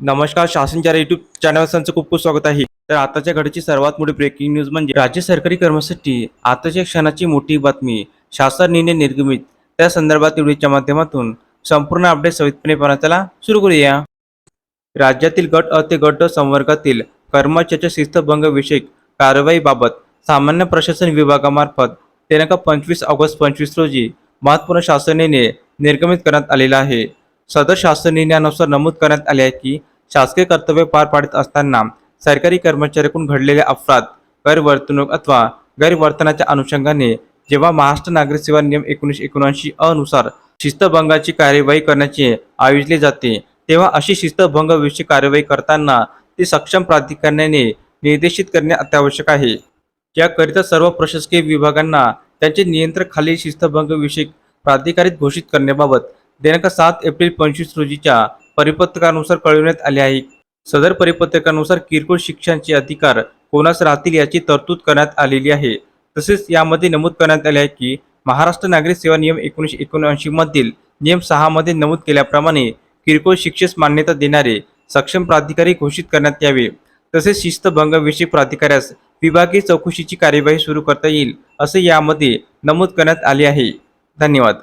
नमस्कार शासनच्या YouTube channel त्यांचं खूप खूप स्वागत आहे. तर आताच्या घडीची सर्वात मोठी ब्रेकिंग न्यूज म्हणजे राज्य सरकारी कर्मचाऱ्यांसाठी आताच्या क्षणाची मोठी बातमी शासन निर्णय निर्गमित. त्या संदर्भात व्हिडिओच्या माध्यमातून संपूर्ण अपडेट सवितपणे पाहण्याला सुरू करूया. राज्यातील गट अ ते गट संवर्गातील कर्मचाऱ्याच्या शिस्तभंग विषयक कारवाईबाबत सामान्य प्रशासन विभागामार्फत दिनांक पंचवीस ऑगस्ट पंचवीस रोजी महत्त्वपूर्ण शासन निर्णय निर्गमित करण्यात आलेला आहे. सदर शासन निर्णयानुसार नमूद करण्यात आले आहे की शासकीय कर्तव्य पार पाडत असताना सरकारी कर्मचाऱ्याकडून घडलेल्या अपराध गैरवर्तणूक अथवा गैरवर्तनाच्या अनुषंगाने जेव्हा महाराष्ट्र नागरिक सेवा नियम एकोणीसशे एकोणऐंशी अनुसार शिस्तभंगाची कार्यवाही करण्याचे आयोजले जाते तेव्हा अशी शिस्तभंग विषयी कार्यवाही करताना ती सक्षम प्राधिकरणाने निर्देशित करणे अत्यावश्यक आहे. याकरिता सर्व प्रशासकीय विभागांना त्यांचे नियंत्रण खालील शिस्तभंग विषयक प्राधिकारित घोषित करण्याबाबत दिनांक सात एप्रिल पंचवीस रोजीच्या परिपत्रकानुसार कळविण्यात आले आहे. सदर परिपत्रकानुसार किरकोळ शिक्षणाचे अधिकार कोणास राहतील याची तरतूद करण्यात आलेली आहे. तसेच यामध्ये नमूद करण्यात आले आहे की महाराष्ट्र नागरिक सेवा नियम एकोणीसशे एकोणऐंशी मधील नियम सहा मध्ये नमूद केल्याप्रमाणे किरकोळ शिक्षेस मान्यता देणारे सक्षम प्राधिकारी घोषित करण्यात यावे. तसेच शिस्तभंगविषयक प्राधिकाऱ्यास विभागीय चौकशीची कार्यवाही सुरू करता येईल असे यामध्ये नमूद करण्यात आले आहे. धन्यवाद.